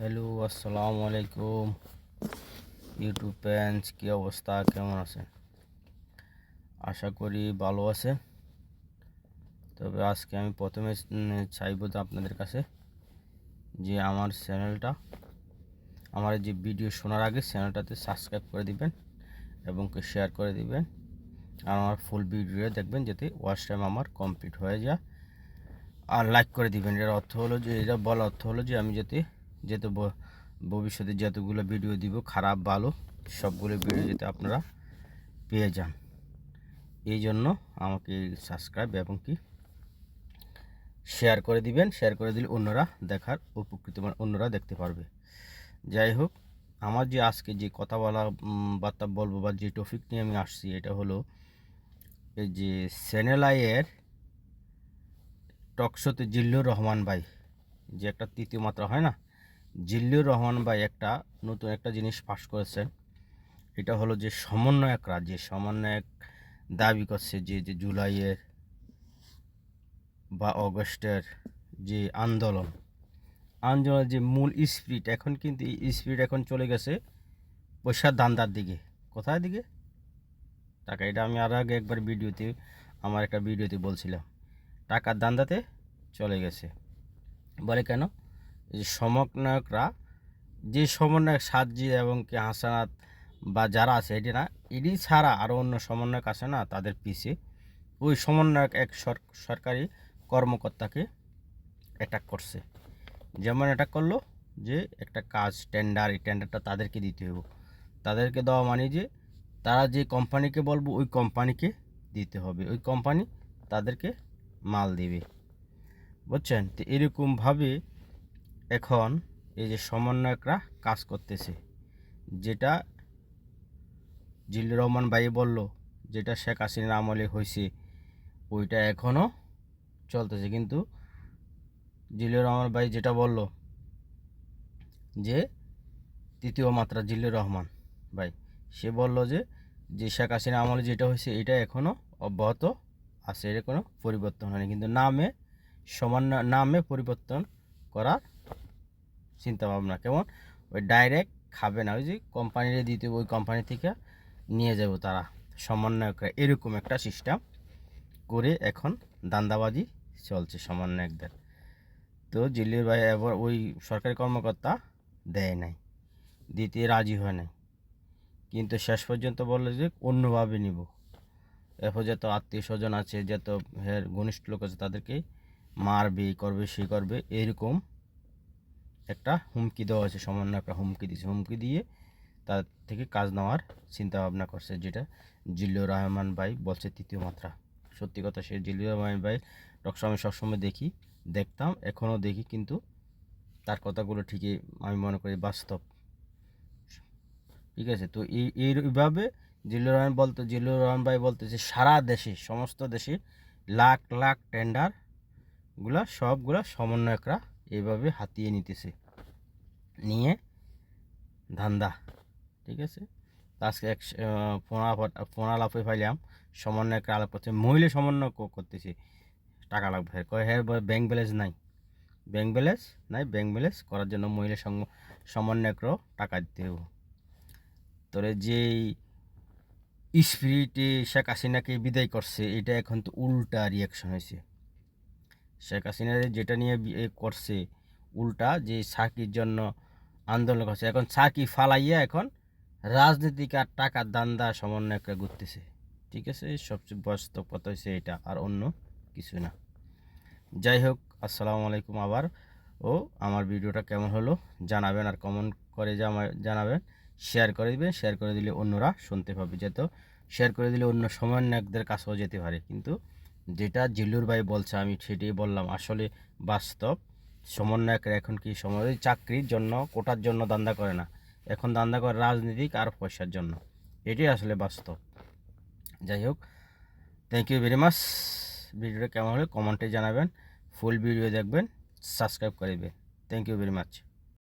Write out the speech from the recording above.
Hello, আসসালামু আলাইকুম। YouTube fans কী অবস্থা? কেমন আছেন? আশা করি ভালো আছেন। তবে আজকে আমি প্রথমে চাইব যে আপনাদের কাছে যে আমার চ্যানেলটা, আমার যে ভিডিও শোনার আগে চ্যানেলটাতে সাবস্ক্রাইব করে দিবেন এবং শেয়ার করে দিবেন। আর আমার ফুল ভিডিও দেখবেন যাতে ওয়াচ টাইম আমার কমপ্লিট হয়ে যায়। আর লাইক করে দিবেন। এর অর্থ হলো যে এটা বলার অর্থ হলো যে, আমি যাতে যেতে ভবিষ্যতে যতগুলো ভিডিও দিব, খারাপ, ভালো, সবগুলো ভিডিও যাতে আপনারা পেয়ে যান। এই জন্য আমাকে সাবস্ক্রাইব এবং কি শেয়ার করে দিবেন। শেয়ার করে দিলে অন্যরা দেখার, উপকৃত মানে অন্যরা দেখতে পারবে। যাই হোক, আমার যে আজকে যে কথা বলা বার্তা বলব বা যে টপিক নিয়ে আমি আসছি, এটা হলো এই যে সেনেলাইয়ের টকশোতে জিল্লুর রহমান ভাই, যে একটা তৃতীয় মাত্রা, হয় না? জিল্লুর রহমান ভাই একটা নতুন একটা জিনিস পাশ করেছে। এটা হলো যে সমন্বয়করা যে সমন্বয়ক দাবি করছে যে যে জুলাইয়ের বা অগস্টের যে আন্দোলন, আন্দোলনের যে মূল স্পিরিট এখন কিন্তু এই স্পিরিট এখন চলে গেছে পয়সার দান্দার দিকে। কোথায় দিকে? টাকা, এটা আমি আর আগে একবার ভিডিওতে, আমার একটা ভিডিওতে বলছিলাম। টাকার দান্দাতে চলে গেছে। বলে কেন? যে সমন্বয়করা, যে সমন্বয়ক সাজি এবং কি হাসানাত বা যারা আছে, এটি না, এটি ছাড়া আরও অন্য সমন্বয়ক আছে না তাদের পিছে? ওই সমন্বয়ক এক সর- সরকারি কর্মকর্তাকে অ্যাটাক করছে। যেমন অ্যাটাক করল যে একটা কাজ টেন্ডার এই টেন্ডারটা তাদেরকে দিতে হবে তাদেরকে দেওয়া মানে যে তারা যে কোম্পানিকে বলব, ওই কোম্পানিকে দিতে হবে। ওই কোম্পানি তাদেরকে মাল দেবে। বুঝছেন? তো এরকমভাবে এখন এই যে সমন্বয়করা কাজ করতেছে, যেটা জিল্লুর রহমান ভাই বলল, যেটা শেখ হাসিনার আমলে হয়েছে ওইটা এখনও চলতেছে। কিন্তু জিল্লুর রহমান ভাই যেটা বলল যে, তৃতীয় মাত্রা জিল্লুর রহমান ভাই, সে বলল যে যে শেখ হাসিনা আমলে যেটা হয়েছে এটা এখনও অব্যাহত আছে এটা কোনো পরিবর্তন হয়নি। কিন্তু নামে সমান্য নামে পরিবর্তন করার চিন্তা ভাবনা কেমন? ওই ডাইরেক্ট খাবে না, ওই যে কোম্পানিরে দিতে ওই কোম্পানি থেকে নিয়ে যাব তারা, সমন্বয়করা, এরকম একটা সিস্টেম করে এখন দান্দাবাজি চলছে সমন্বয়কদের। তো জিল্লির ভাই এবার ওই সরকারি কর্মকর্তা দেয় নাই, দিতে রাজি হয় নাই। কিন্তু শেষ পর্যন্ত বলল যে অন্যভাবে নিব। এরপর যত আত্মীয় স্বজন আছে, যত ঘনিষ্ঠ লোক আছে, তাদেরকে মারবে, করবে, সে করবে, এরকম একটা হুমকি দেওয়া হয়েছে, সমন্বয় একটা হুমকি দিয়েছে। হুমকি দিয়ে তার থেকে কাজ নেওয়ার চিন্তা ভাবনা করছে, যেটা জিল্লুর রহমান ভাই বলছে তৃতীয় মাত্রা। সত্যি কথা, সে জিল্লুর রহমান ভাই টকশো আমি সবসময় দেখি, দেখতাম, এখনও দেখি, কিন্তু তার কথাগুলো ঠিকই আমি মনে করি বাস্তব। ঠিক আছে, তো এই এইভাবে জিল্লুর রহমান বলতে, জিল্লুর রহমান ভাই বলতেছে, সারা দেশে, সমস্ত দেশে লাখ লাখ টেন্ডারগুলা, সবগুলা সমন্বয়করা এইভাবে হাতিয়ে নিতেছে। নিয়ে ধান্দা, ঠিক আছে? আজকে এক ফোনা ফোনা লাফে ফাইলাম সমন্বয়করা আলাপ করছে, মহিলা সমন্বয় করতেছে। টাকা লাগবে। কয় হ্যাঁ ব্যাংক ব্যালেন্স নাই। ব্যাংক ব্যালেন্স নাই ব্যাংক ব্যালেন্স করার জন্য মহিলা সমন্বয়করাও টাকা দিতে হবে তোরে যেই স্পিরিটে শেখ হাসিনাকে বিদায় করছে, এটা এখন তো উল্টা রিয়াকশন হয়েছে। শেখ হাসিনা যেটা নিয়ে এ করছে, উল্টা যে সাকির জন্য আন্দোলন করছে। এখন সাকি ফালাইয়া এখন রাজনীতিক আর টাকার দান্দা সমন্বয়করা ঘুরতেছে। ঠিক আছে? সবচেয়ে বাস্তব কথা হয়েছে এটা, আর অন্য কিছু না। যাই হোক, আসসালামু আলাইকুম আবার। ও, আমার ভিডিওটা কেমন হলো জানাবেন আর কমেন্ট করে জানাবেন। শেয়ার করে দিবেন শেয়ার করে দিলে অন্যরা শুনতে পাবে। যেহেতু শেয়ার করে দিলে অন্য সমন্বয়কদের কাছেও যেতে পারে। কিন্তু যেটা জিল্লুর ভাই বলছে, আমি সেটাই বললাম। আসলে বাস্তব, সমন্বয়কের এখন কি সময়? চাকরির জন্য, কোটার জন্য দান্দা করে না। এখন দান্দা করে রাজনীতিক আর পয়সার জন্য। এটাই আসলে বাস্তব। যাই হোক থ্যাংক ইউ ভেরি মাচ ভিডিওটা কেমন হলে কমেন্টে জানাবেন। ফুল ভিডিও দেখবেন সাবস্ক্রাইব করে দেবেন। Thank you very much